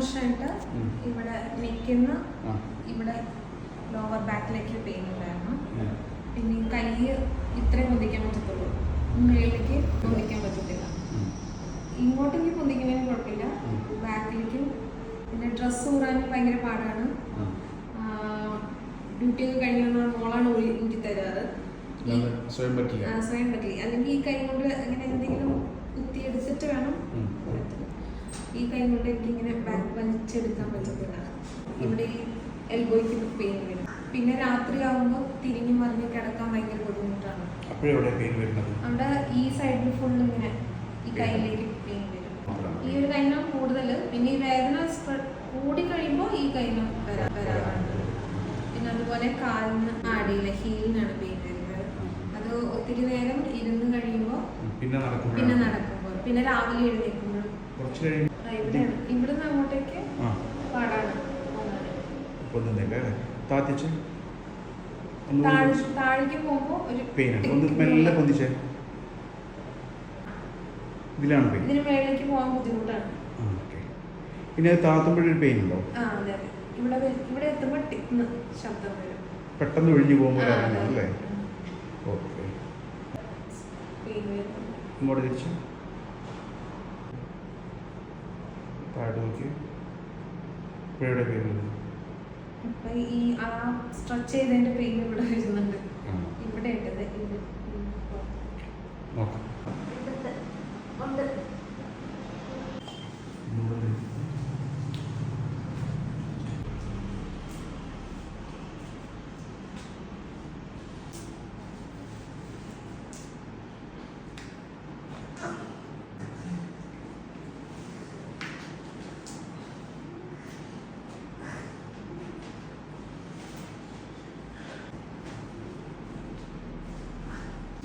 വർഷമായിട്ട് ഇവിടെ നിൽക്കുന്ന ഇവിടെ ലോവർ ബാക്കിലേക്ക് പെയിൻ ഉണ്ടായിരുന്നു. പിന്നെ കൈ ഇത്രയും പൊന്തിക്കാൻ പറ്റത്തുള്ളൂ. മുകളിലേക്ക് പൊന്തിക്കാൻ പറ്റത്തില്ല. ഇങ്ങോട്ടേക്ക് പൊന്തിക്കുന്നതിന് കുഴപ്പമില്ല. ബാക്കിലേക്ക് പിന്നെ ഡ്രസ്സ് ഊറാനും ഭയങ്കര പാടാണ്. ഡ്യൂട്ടി ഒക്കെ കഴിഞ്ഞാൽ മോളാണ് ഊരി ഊരി തരാറ്. സ്വയം പറ്റില്ല. സ്വയം പറ്റില്ല. അല്ലെങ്കിൽ ഈ കൈ കൊണ്ട് അങ്ങനെ എന്തെങ്കിലും കുത്തിയെടുത്തിട്ട് വേണം ഉം. പറ്റത്തില്ല. ഈ കൈ കൊണ്ട് എനിക്കിങ്ങനെ ബാക്ക് വലിച്ചെടുക്കാൻ പറ്റത്തില്ല. ഇവിടെ ഈ എൽബോയ്ക്ക് പെയിൻ വരും. പിന്നെ രാത്രി ആകുമ്പോൾ തിരിഞ്ഞു മറിഞ്ഞ് കിടക്കാൻ ഭയങ്കര ബുദ്ധിമുട്ടാണ്. അവിടെ ഈ സൈഡിൽ ഫുൾ ഇങ്ങനെ ഈ കയ്യിലേക്ക് പെയിൻ വരും. ഈ ഒരു കൈനം കൂടുതൽ പിന്നെ ഈ വേദന കൂടി കഴിയുമ്പോൾ ഈ കൈനം വരാ വരാറുണ്ട്. പിന്നെ അതുപോലെ കാലിന് ആടിയില്ല ഹീലിനാണ് പെയിൻ വരുന്നത്. അത് ഒത്തിരി നേരം ഇരുന്ന് കഴിയുമ്പോൾ പിന്നെ പിന്നെ നടക്കുമ്പോൾ. പിന്നെ രാവിലെ എഴുന്നേൽക്കുമ്പോൾ കുറച്ച് അല്ലേ താത്തിച്ച് ഒന്ന് മെല്ലെ പൊന്തിച്ചേ. ഇതിലാണ് പെയിൻ പിന്നെ അത് താത്തുമ്പോഴൊരു പെയിൻ ഉണ്ടോ? പെട്ടെന്ന് ഒഴിഞ്ഞു പോകുമ്പോൾ. അല്ലേ? ഓക്കെ. ഇങ്ങോട്ട് തിരിച്ച്. താഴോട്ട് നോക്കി പെയിൻ അപ്പൊ ഈ ആ സ്ട്രെച്ച് ചെയ്തതിന്റെ പെയിൻ ഇവിടെ വരുന്നുണ്ട്. ഇവിടെ ഇട്ടത്. നോക്കാം ഇവിടുത്തെ ഉണ്ട്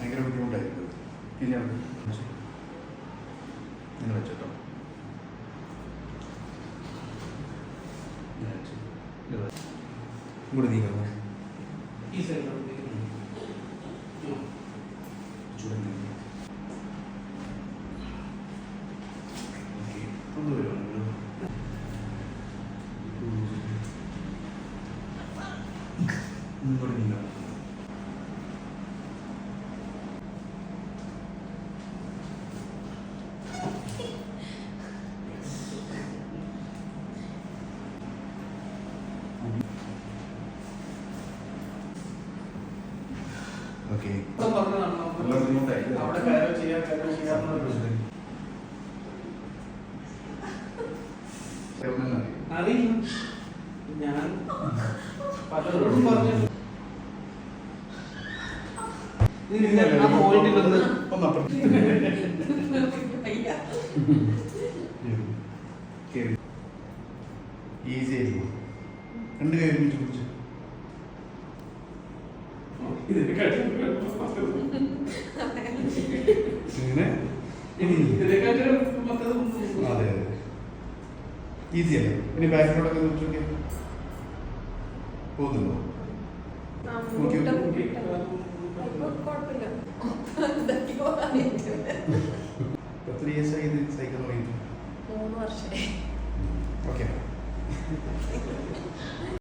ഭയങ്കര ബുദ്ധിമുട്ടായിരിക്കും. ഇല്ല നിങ്ങൾ വെച്ചോ. ഇങ്ങോട്ട് വരുമോ ഇങ്ങോട്ട് നീങ്ങാം ഞാൻ പലരോടും പറഞ്ഞു ഈസി ആയിരിക്കും രണ്ട് കാര്യം ഇങ്ങനെ? അതെ അതെ ഈസി അല്ലേ ഇനി ബാക്കിലോട്ടൊക്കെ നോക്കി പോകുന്നുണ്ടോ. എത്ര ഇയേഴ്സ് ആയി ഇത് സൈക്കിൾ തുടങ്ങിയിട്ട്? മൂന്ന് വർഷമായി ഓക്കെ